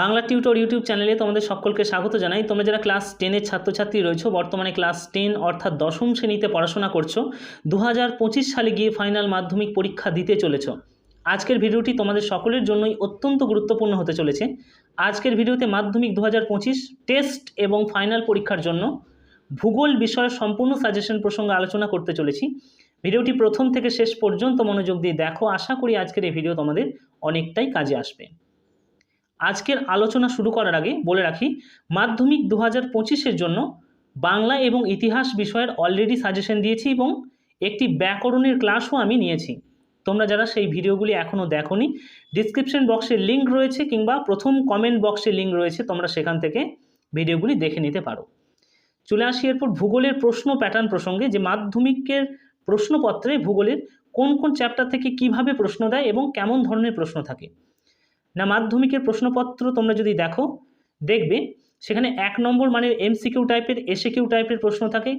Bangla tutor YouTube চ্যানেলে তোমাদের সকলকে স্বাগত জানাই। তোমরা যারা ক্লাস টেনের ছাত্রছাত্রী রয়েছো, বর্তমানে ক্লাস টেন অর্থাৎ দশম শ্রেণীতে পড়াশোনা করছ দু হাজার পঁচিশ সালে গিয়ে ফাইনাল মাধ্যমিক পরীক্ষা দিতে চলেছো। আজকের ভিডিওটি তোমাদের সকলের জন্যই অত্যন্ত গুরুত্বপূর্ণ হতে চলেছে। আজকের ভিডিওতে মাধ্যমিক দু হাজার পঁচিশ, টেস্ট এবং ফাইনাল পরীক্ষার জন্য ভূগোল বিষয়ের সম্পূর্ণ সাজেশন প্রসঙ্গে আলোচনা করতে চলেছি। ভিডিওটি প্রথম থেকে শেষ পর্যন্ত মনোযোগ দিয়ে দেখো। আশা করি আজকের এই ভিডিও তোমাদের অনেকটাই কাজে আসবে। আজকের আলোচনা শুরু করার আগে বলে রাখি, মাধ্যমিক দু হাজার জন্য বাংলা এবং ইতিহাস বিষয়ের অলরেডি সাজেশন দিয়েছি এবং একটি ব্যাকরণের ক্লাসও আমি নিয়েছি। তোমরা যারা সেই ভিডিওগুলি এখনও দেখোনি ডিসক্রিপশন বক্সে লিঙ্ক রয়েছে কিংবা প্রথম কমেন্ট বক্সে লিঙ্ক রয়েছে, তোমরা সেখান থেকে ভিডিওগুলি দেখে নিতে পারো। চলে আসি এরপর ভূগোলের প্রশ্ন প্যাটার্ন প্রসঙ্গে, যে মাধ্যমিকের প্রশ্নপত্রে ভূগোলের কোন কোন চ্যাপ্টার থেকে কীভাবে প্রশ্ন দেয় এবং কেমন ধরনের প্রশ্ন থাকে। না মাধ্যমিকের প্রশ্নপত্র তোমরা যদি দেখো, দেখবে সেখানে এক নম্বর মানের এমসিকিউ টাইপের এসে কিউ টাইপের প্রশ্ন থাকে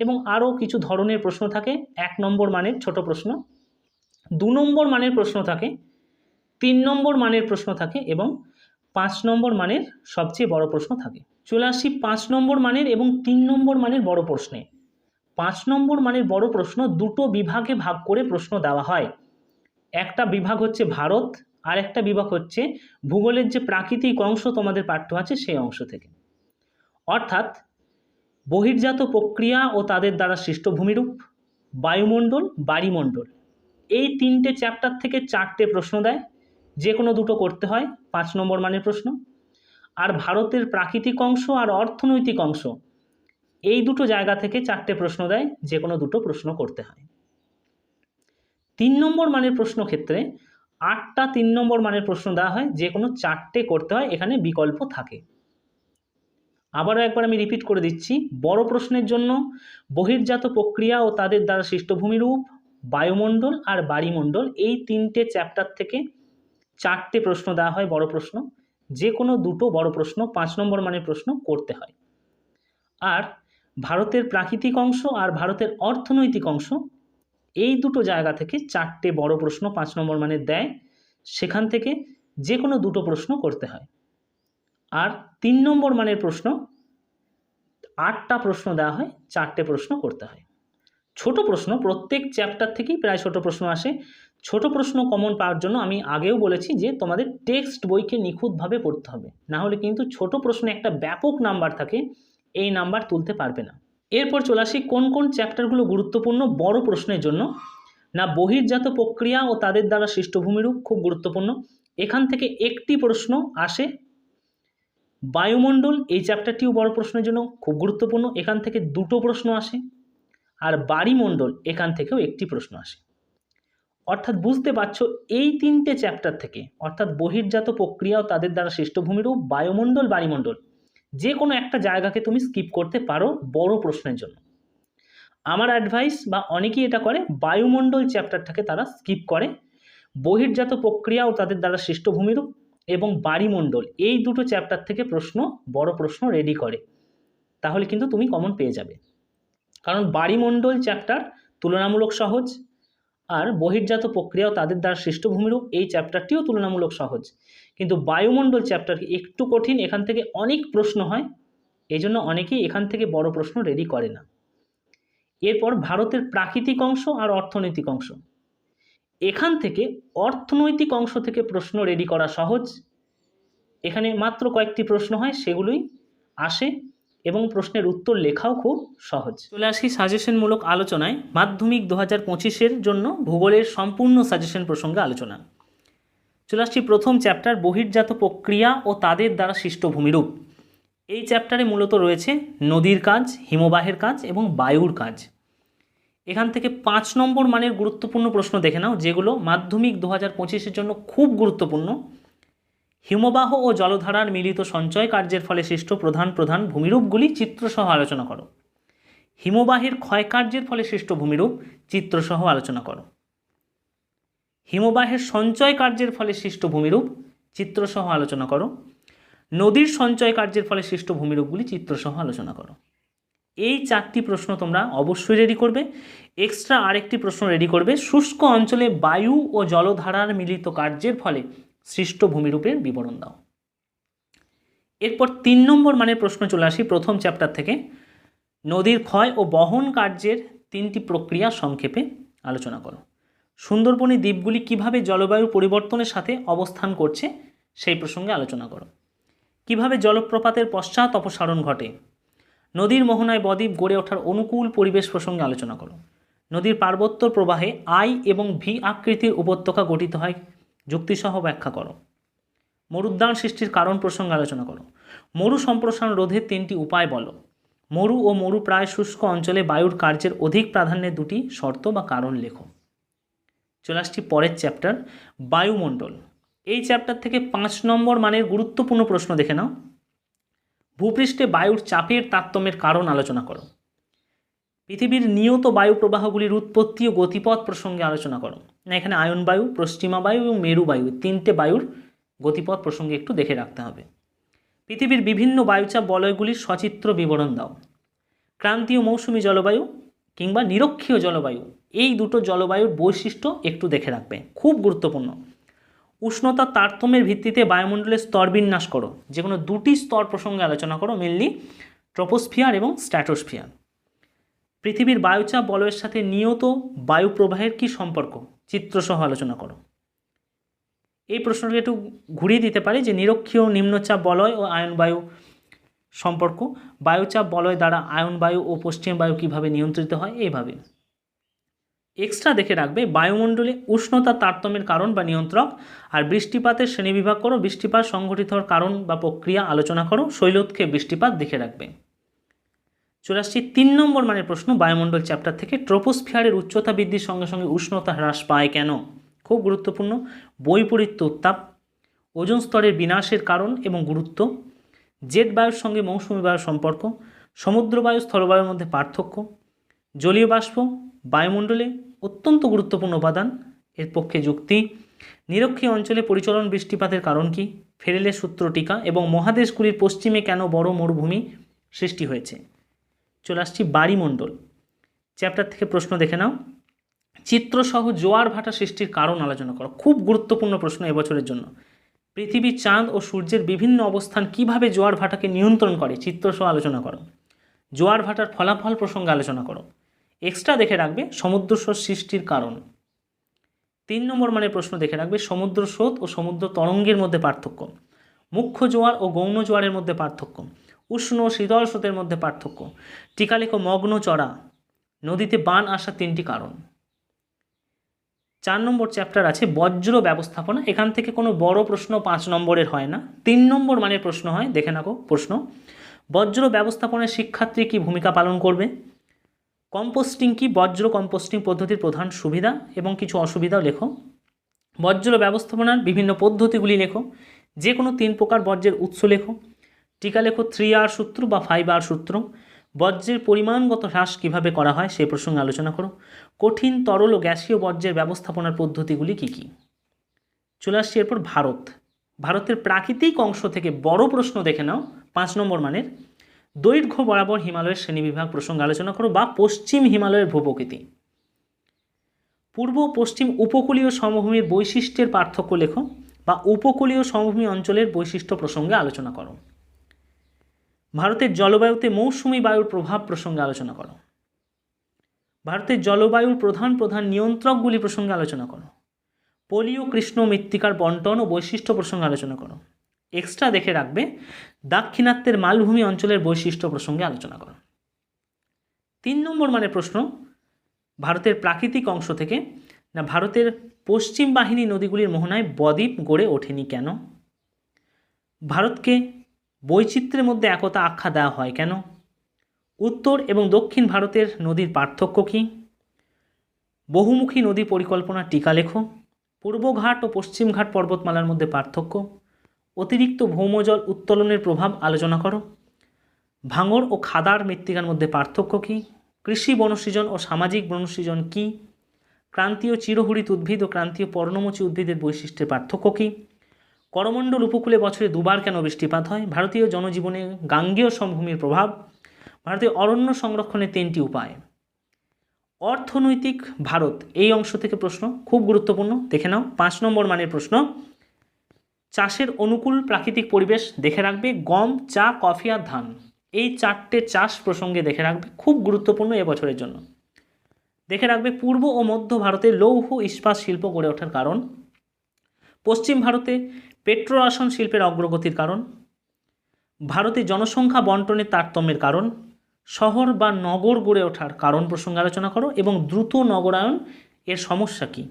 এবং আরও কিছু ধরনের প্রশ্ন থাকে। এক নম্বর মানের ছোট প্রশ্ন, দু নম্বর মানের প্রশ্ন থাকে, তিন নম্বর মানের প্রশ্ন থাকে এবং পাঁচ নম্বর মানের সবচেয়ে বড় প্রশ্ন থাকে। চলে আসি পাঁচ নম্বর মানের এবং তিন নম্বর মানের বড় প্রশ্নে। পাঁচ নম্বর মানের বড় প্রশ্ন দুটো বিভাগে ভাগ করে প্রশ্ন দেওয়া হয়। একটা বিভাগ হচ্ছে ভারত আর একটা বিভাগ হচ্ছে ভূগোলের যে প্রাকৃতিক অংশ তোমাদের পাঠ্য আছে সেই অংশ থেকে। অর্থাৎ বহির্জাত প্রক্রিয়া ও তাদের দ্বারা সৃষ্ট ভূমিরূপ, বায়ুমণ্ডল, বাড়িমণ্ডল। এই তিনটে চ্যাপ্টার থেকে চারটে প্রশ্ন দেয়। যে কোনো দুটো করতে হয়, পাঁচ নম্বর মানের প্রশ্ন। আর ভারতের প্রাকৃতিক অংশ আর অর্থনৈতিক অংশ, এই দুটো জায়গা থেকে চারটে প্রশ্ন দেয় যে কোনো দুটো প্রশ্ন করতে হয়। তিন নম্বর মানের প্রশ্ন ক্ষেত্রে আটটা তিন নম্বর মানের প্রশ্ন দেওয়া হয়, যে কোনো চারটে করতে হয়, এখানে বিকল্প থাকে। আবারও একবার আমি রিপিট করে দিচ্ছি, বড় প্রশ্নের জন্য বহির্জাত প্রক্রিয়া ও তাদের দ্বারা সৃষ্ট ভূমিরূপ বায়ুমণ্ডল আর বাড়িমণ্ডল, এই তিনটে চ্যাপ্টার থেকে চারটে প্রশ্ন দেওয়া হয় বড় প্রশ্ন। যে কোনো দুটো বড় প্রশ্ন, পাঁচ নম্বর মানের প্রশ্ন করতে হয়। আর ভারতের প্রাকৃতিক অংশ আর ভারতের অর্থনৈতিক অংশ এই দুটো জায়গা থেকে চারটে বড় প্রশ্ন পাঁচ নম্বর মানের দেয়, সেখান থেকে যে কোনো দুটো প্রশ্ন করতে হয়। আর তিন নম্বর মানের প্রশ্ন, আটটা প্রশ্ন দেওয়া হয়, চারটে প্রশ্ন করতে হয়। ছোট প্রশ্ন, প্রত্যেক চ্যাপ্টার থেকেই প্রায় ছোট প্রশ্ন আসে। ছোট প্রশ্ন কমন পাওয়ার জন্য আমি আগেও বলেছি যে তোমাদের টেক্সট বইকে নিখুঁতভাবে পড়তে হবে। না হলে কিন্তু ছোট প্রশ্নে একটা ব্যাপক নাম্বার থাকে, এই নাম্বার তুলতে পারবে না। এরপর চলে আসি কোন কোন চ্যাপ্টারগুলো গুরুত্বপূর্ণ বড় প্রশ্নের জন্য। না, বহির্জাত প্রক্রিয়া ও তাদের দ্বারা সৃষ্ট ভূমিরূপ খুব গুরুত্বপূর্ণ। এখান থেকে একটি প্রশ্ন আসে, বায়ুমণ্ডল, এই চ্যাপ্টারটিও বড় প্রশ্নের জন্য খুব গুরুত্বপূর্ণ। এখান থেকে দুটো প্রশ্ন আসে আর বাড়িমণ্ডল, এখান থেকেও একটি প্রশ্ন আসে। অর্থাৎ বুঝতে পারছ, এই তিনটে চ্যাপ্টার থেকে, অর্থাৎ বহির্জাত প্রক্রিয়া ও তাদের দ্বারা সৃষ্ট ভূমিরূপ বায়ুমণ্ডল, বাড়িমণ্ডল যে কোনো একটা জায়গাকে তুমি স্কিপ করতে পারো বড় প্রশ্নের জন্য। আমার অ্যাডভাইস বা অনেকেই এটা করে, বায়ুমণ্ডল চ্যাপ্টারটাকে তারা স্কিপ করে। বহির্জাত প্রক্রিয়া ও তাদের দ্বারা সৃষ্ট ভূমিরূপ এবং বাড়িমণ্ডল, এই দুটো চ্যাপ্টার থেকে প্রশ্ন, বড় প্রশ্ন রেডি করে। তাহলে কিন্তু তুমি কমন পেয়ে যাবে। কারণ বাড়িমণ্ডল চ্যাপ্টার তুলনামূলক সহজ আর বহির্জাত প্রক্রিয়া ও তাদের দ্বারা সৃষ্ট ভূমিরূপ এই চ্যাপ্টারটিও তুলনামূলক সহজ। কিন্তু বায়ুমণ্ডল চ্যাপ্টার একটু কঠিন, এখান থেকে অনেক প্রশ্ন হয় এই জন্য অনেকেই এখান থেকে বড় প্রশ্ন রেডি করে না। এরপর ভারতের প্রাকৃতিক অংশ আর অর্থনৈতিক অংশ। এখান থেকে অর্থনৈতিক অংশ থেকে প্রশ্ন রেডি করা সহজ। এখানে মাত্র কয়েকটি প্রশ্ন হয়, সেগুলোই আসে এবং প্রশ্নের উত্তর লেখাও খুব সহজ। চলে আসি সাজেশনমূলক আলোচনায়। মাধ্যমিক দু হাজার জন্য ভূগোলের সম্পূর্ণ সাজেশন প্রসঙ্গে আলোচনা। চলে আসছি প্রথম চ্যাপ্টার বহির্জাত প্রক্রিয়া ও তাদের দ্বারা সৃষ্ট ভূমিরূপ। এই চ্যাপ্টারে মূলত রয়েছে নদীর কাজ, হিমবাহের কাজ এবং বায়ুর কাজ। এখান থেকে পাঁচ নম্বর মানের গুরুত্বপূর্ণ প্রশ্ন দেখে নাও, যেগুলো মাধ্যমিক দু হাজার পঁচিশের জন্য খুব গুরুত্বপূর্ণ। হিমবাহ ও জলধারার মিলিত সঞ্চয় কার্যের ফলে সৃষ্ট প্রধান প্রধান ভূমিরূপগুলি চিত্রসহ আলোচনা করো। হিমবাহের ক্ষয়কার্যের ফলে সৃষ্ট ভূমিরূপ চিত্রসহ আলোচনা করো। হিমবাহের সঞ্চয় কার্যের ফলে সৃষ্ট ভূমিরূপ চিত্রসহ আলোচনা করো। নদীর সঞ্চয় কার্যের ফলে সৃষ্ট ভূমিরূপগুলি চিত্রসহ আলোচনা করো। এই চারটি প্রশ্ন তোমরা অবশ্যই রেডি করবে। এক্সট্রা আরেকটি প্রশ্ন রেডি করবে। শুষ্ক অঞ্চলে বায়ু ও জলধারার মিলিত কার্যের ফলে সৃষ্ট ভূমিরূপের বিবরণ দাও। এরপর তিন নম্বর মানের প্রশ্ন চলে আসি প্রথম চ্যাপ্টার থেকে। নদীর ক্ষয় ও বহন কার্যের তিনটি প্রক্রিয়া সংক্ষেপে আলোচনা করো। সুন্দরবনী দ্বীপগুলি কীভাবে জলবায়ু পরিবর্তনের সাথে অবস্থান করছে, সেই প্রসঙ্গে আলোচনা করো। কীভাবে জলপ্রপাতের পশ্চাৎ অপসারণ ঘটে? নদীর মোহনায় বদ্বীপ গড়ে ওঠার অনুকূল পরিবেশ প্রসঙ্গে আলোচনা করো। নদীর পার্বত্য প্রবাহে আই এবং ভি আকৃতির উপত্যকা গঠিত হয়, যুক্তিসহ ব্যাখ্যা করো। মরুদ্যান সৃষ্টির কারণ প্রসঙ্গে আলোচনা করো। মরু সম্প্রসারণ রোধের তিনটি উপায় বলো। মরু ও মরু প্রায় শুষ্ক অঞ্চলে বায়ুর কার্যের অধিক প্রাধান্যের দুটি শর্ত বা কারণ লেখো। চলে আসছি পরের চ্যাপ্টার বায়ুমণ্ডল। এই চ্যাপ্টার থেকে পাঁচ নম্বর মানের গুরুত্বপূর্ণ প্রশ্ন দেখে নাও। ভূপৃষ্ঠে বায়ুর চাপের তারতম্যের কারণ আলোচনা করো। পৃথিবীর নিয়ত বায়ু প্রবাহগুলির উৎপত্তি ও গতিপথ প্রসঙ্গে আলোচনা করো। না, এখানে আয়ন বায়ু, পশ্চিমা বায়ু এবং মেরু বায়ু তিনটে বায়ুর গতিপথ প্রসঙ্গে একটু দেখে রাখতে হবে। পৃথিবীর বিভিন্ন বায়ুচাপ বলয়গুলির সচিত্র বিবরণ দাও। ক্রান্তীয় মৌসুমি জলবায়ু কিংবা নিরক্ষীয় জলবায়ু, এই দুটো জলবায়ুর বৈশিষ্ট্য একটু দেখে রাখবে। খুব গুরুত্বপূর্ণ। উষ্ণতার তারতম্যের ভিত্তিতে বায়ুমণ্ডলের স্তর বিন্যাস করো। যে কোনো দুটি স্তর প্রসঙ্গে আলোচনা করো মেনলি ট্রপোস্ফিয়ার এবং স্ট্র্যাটোস্ফিয়ার পৃথিবীর বায়ুচাপ বলয়ের সাথে নিয়ত বায়ু প্রবাহের কী সম্পর্ক? চিত্রসহ আলোচনা করো। এই প্রশ্নটাকে একটু ঘুরিয়ে দিতে পারে যে নিরক্ষীয় নিম্নচাপ বলয় ও আয়ন বায়ু সম্পর্ক, বায়ুচাপ বলয় দ্বারা আয়ন বায়ু ও পশ্চিম বায়ু কীভাবে নিয়ন্ত্রিত হয় এইভাবে এক্সট্রা দেখে রাখবে, বায়ুমণ্ডলে উষ্ণতা তারতম্যের কারণ বা নিয়ন্ত্রক, আর বৃষ্টিপাতের শ্রেণীবিভাগ করো, বৃষ্টিপাত সংঘটিত হওয়ার কারণ বা প্রক্রিয়া আলোচনা করো শৈলোৎক্ষে বৃষ্টিপাত দেখে রাখবে। চলে আসছি তিন নম্বর মানের প্রশ্ন, বায়ুমণ্ডল চ্যাপ্টার থেকে ট্রোপোস্ফিয়ারের উচ্চতা বৃদ্ধির সঙ্গে সঙ্গে উষ্ণতা হ্রাস পায় কেন? খুব গুরুত্বপূর্ণ, বৈপরীত্য উত্তাপ, ওজন স্তরের বিনাশের কারণ এবং গুরুত্ব জেট বায়ুর সঙ্গে মৌসুমি বায়ুর সম্পর্ক, সমুদ্র বায়ু স্থলবায়ুর মধ্যে পার্থক্য, জলীয় বাষ্প, বায়ুমণ্ডলে অত্যন্ত গুরুত্বপূর্ণ উপাদান, এর পক্ষে যুক্তি, নিরক্ষীয় অঞ্চলে পরিচলন বৃষ্টিপাতের কারণ কি ফেরেলের সূত্র টিকা এবং মহাদেশগুলির পশ্চিমে কেন বড় মরুভূমি সৃষ্টি হয়েছে। চলে আসছি বাড়িমণ্ডল চ্যাপ্টার থেকে প্রশ্ন দেখে নাও। চিত্রসহ জোয়ার ভাটা সৃষ্টির কারণ আলোচনা করো। খুব গুরুত্বপূর্ণ প্রশ্ন এবছরের জন্য। পৃথিবী চাঁদ ও সূর্যের বিভিন্ন অবস্থান কীভাবে জোয়ার ভাটাকে নিয়ন্ত্রণ করে? চিত্রসহ আলোচনা করো। জোয়ার ভাটার ফলাফল প্রসঙ্গে আলোচনা করো। এক্সট্রা দেখে রাখবে সমুদ্র স্রোত সৃষ্টির কারণ। তিন নম্বর মানের প্রশ্ন দেখে রাখবে সমুদ্র স্রোত ও সমুদ্র তরঙ্গের মধ্যে পার্থক্য। মুখ্য জোয়ার ও গৌণ জোয়ারের মধ্যে পার্থক্য। উষ্ণ ও শীতল স্রোতের মধ্যে পার্থক্য। টিকালেখ মগ্ন চড়া। নদীতে বান আসার তিনটি কারণ। চার নম্বর চ্যাপ্টার আছে, বজ্র ব্যবস্থাপনা। এখান থেকে কোনো বড় প্রশ্ন পাঁচ নম্বরের হয় না। তিন নম্বর মানের প্রশ্ন হয়, দেখে নাকো প্রশ্ন। বজ্র ব্যবস্থাপনায় শিক্ষার্থী কী ভূমিকা পালন করবে? কম্পোস্টিং কি? বজ্র কম্পোস্টিং পদ্ধতির প্রধান সুবিধা এবং কিছু অসুবিধাও লেখো। বজ্র ব্যবস্থাপনার বিভিন্ন পদ্ধতিগুলি লেখো। যে কোনো তিন প্রকার বজ্রের উৎস লেখো। টিকা লেখো থ্রি আর সূত্র বা ফাইভ আর সূত্র। বজ্রের পরিমাণগত হ্রাস কীভাবে করা হয় সে প্রসঙ্গে আলোচনা করো। কঠিন, তরল ও গ্যাসীয় বর্জ্যের ব্যবস্থাপনার পদ্ধতিগুলি কী কী? চলে আসছি এরপর ভারত। ভারতের প্রাকৃতিক অংশ থেকে বড় প্রশ্ন দেখে নাও। পাঁচ নম্বর মানের, দৈর্ঘ্য বরাবর হিমালয়ের শ্রেণীবিভাগ প্রসঙ্গে আলোচনা করো বা পশ্চিম হিমালয়ের ভূপ্রকৃতি। পূর্ব পশ্চিম উপকূলীয় সমভূমির বৈশিষ্ট্যের পার্থক্য লেখো বা উপকূলীয় সমভূমি অঞ্চলের বৈশিষ্ট্য প্রসঙ্গে আলোচনা করো। ভারতের জলবায়ুতে মৌসুমি বায়ুর প্রভাব প্রসঙ্গে আলোচনা করো। ভারতের জলবায়ুর প্রধান প্রধান নিয়ন্ত্রকগুলি প্রসঙ্গে আলোচনা করো। পোলিও কৃষ্ণ মৃত্তিকার বন্টন ও বৈশিষ্ট্য প্রসঙ্গে আলোচনা করো। এক্সট্রা দেখে রাখবে, দাক্ষিণাত্যের মালভূমি অঞ্চলের বৈশিষ্ট্য প্রসঙ্গে আলোচনা করো। তিন নম্বর মানে প্রশ্ন, ভারতের প্রাকৃতিক অংশ থেকে, না ভারতের পশ্চিম বাহিনী নদীগুলির মোহনায় বদ্বীপ গড়ে ওঠেনি কেন? ভারতকে বৈচিত্র্যের মধ্যে একতা আখ্যা দেওয়া হয় কেন? উত্তর এবং দক্ষিণ ভারতের নদীর পার্থক্য কী? বহুমুখী নদী পরিকল্পনা টিকা লেখো। পূর্বঘাট ও পশ্চিমঘাট পর্বতমালার মধ্যে পার্থক্য। অতিরিক্ত ভৌমজল উত্তোলনের প্রভাব আলোচনা করো। ভাঙর ও খাদার মৃত্তিকার মধ্যে পার্থক্য কী? কৃষি বনসৃজন ও সামাজিক বনসৃজন কী? ক্রান্তীয় চিরহরিত উদ্ভিদ ও ক্রান্তীয় পর্ণমোচী উদ্ভিদের বৈশিষ্ট্যের পার্থক্য কী? করমণ্ডল উপকূলে বছরে দুবার কেন বৃষ্টিপাত হয়? ভারতীয় জনজীবনে গাঙ্গেয় সমভূমির প্রভাব ভারতীয় অরণ্য সংরক্ষণের তিনটি উপায়। অর্থনৈতিক ভারত, এই অংশ থেকে প্রশ্ন, খুব গুরুত্বপূর্ণ। দেখে নাও, পাঁচ নম্বর মানের প্রশ্ন। চাষের অনুকূল প্রাকৃতিক পরিবেশ দেখে রাখবে, গম, চা, কফি আর ধান। এই চারটে চাষ প্রসঙ্গে দেখে রাখবে, খুব গুরুত্বপূর্ণ এবছরের জন্য। দেখে রাখবে, পূর্ব ও মধ্য ভারতে লৌহ ইস্পাত শিল্প গড়ে ওঠার কারণ। পশ্চিম ভারতে পেট্রোরাসন শিল্পের অগ্রগতির কারণ, ভারতে জনসংখ্যা বন্টনের তারতম্যের কারণ, শহর বা নগর গড়ে ওঠার কারণ প্রসঙ্গে আলোচনা করো এবং দ্রুত নগরায়ন এর সমস্যা কী।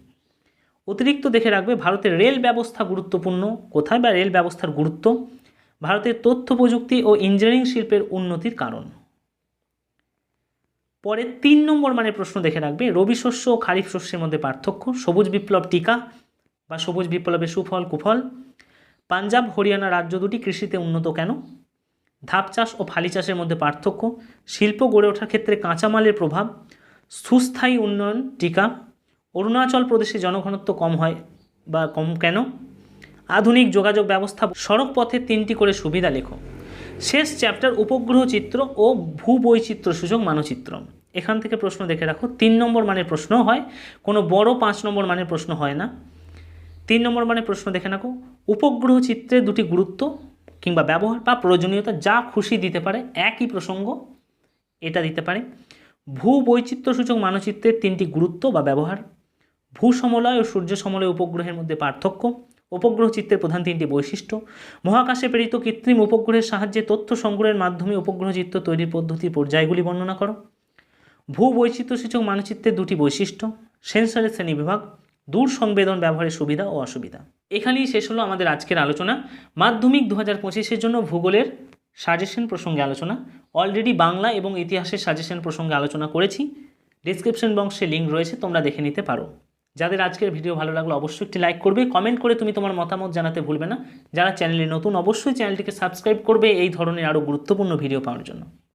অতিরিক্ত দেখে রাখবে, ভারতের রেল ব্যবস্থা গুরুত্বপূর্ণ। কোথায় বা রেল ব্যবস্থার গুরুত্ব? ভারতের তথ্য, প্রযুক্তি ও ইঞ্জিনিয়ারিং শিল্পের উন্নতির কারণ। পরে তিন নম্বর মানের প্রশ্ন দেখে রাখবে, রবি শস্য ও খারিফ শস্যের মধ্যে পার্থক্য, সবুজ বিপ্লব টিকা বা সবুজ বিপ্লবের সুফল, কুফল। পাঞ্জাব, হরিয়ানা রাজ্য দুটি কৃষিতে উন্নত কেন? ধাপ চাষ ও ফালি চাষের মধ্যে পার্থক্য। শিল্প গড়ে ওঠার ক্ষেত্রে কাঁচামালের প্রভাব। সুস্থায়ী উন্নয়ন টিকা। অরুণাচল প্রদেশে জনঘনত্ব কম হয় বা কম কেন? আধুনিক যোগাযোগ ব্যবস্থা। সড়ক পথে তিনটি করে সুবিধা লেখো। শেষ চ্যাপ্টার উপগ্রহ চিত্র ও ভূবৈচিত্র্য সূচক মানচিত্র। এখান থেকে প্রশ্ন দেখে রাখো। তিন নম্বর মানের প্রশ্ন হয়, কোনো বড় পাঁচ নম্বর মানের প্রশ্ন হয় না। তিন নম্বর মানে প্রশ্ন দেখে রাখো উপগ্রহ চিত্রের দুটি গুরুত্ব কিংবা ব্যবহার বা প্রয়োজনীয়তা যা খুশি দিতে পারে, একই প্রসঙ্গ এটা দিতে পারে। ভূ বৈচিত্র্যসূচক মানচিত্রের তিনটি গুরুত্ব বা ব্যবহার ভূ সমলয় ও সূর্য সমলয় উপগ্রহের মধ্যে পার্থক্য, উপগ্রহ চিত্রের প্রধান তিনটি বৈশিষ্ট্য, মহাকাশে প্রেরিত কৃত্রিম উপগ্রহের সাহায্যে তথ্য সংগ্রহের মাধ্যমে উপগ্রহ চিত্র তৈরির পদ্ধতির পর্যায়গুলি বর্ণনা করো। ভূ বৈচিত্র্যসূচক মানচিত্রের দুটি বৈশিষ্ট্য, সেন্সরের শ্রেণি বিভাগ দূর সংবেদন ব্যবহারের সুবিধা ও অসুবিধা। এখানেই শেষ হলো আমাদের আজকের আলোচনা। মাধ্যমিক দু হাজার পঁচিশের জন্য ভূগোলের সাজেশন প্রসঙ্গে আলোচনা। অলরেডি বাংলা এবং ইতিহাসের সাজেশন প্রসঙ্গে আলোচনা করেছি। ডিসক্রিপশন বক্সে লিঙ্ক রয়েছে, তোমরা দেখে নিতে পারো। যাদের আজকের ভিডিও ভালো লাগল, অবশ্যই একটি লাইক করবে। কমেন্ট করে তুমি তোমার মতামত জানাতে ভুলবে না। যারা চ্যানেলে নতুন, অবশ্যই চ্যানেলটিকে সাবস্ক্রাইব করবে। এই ধরনের আরও গুরুত্বপূর্ণ ভিডিও পাওয়ার জন্য।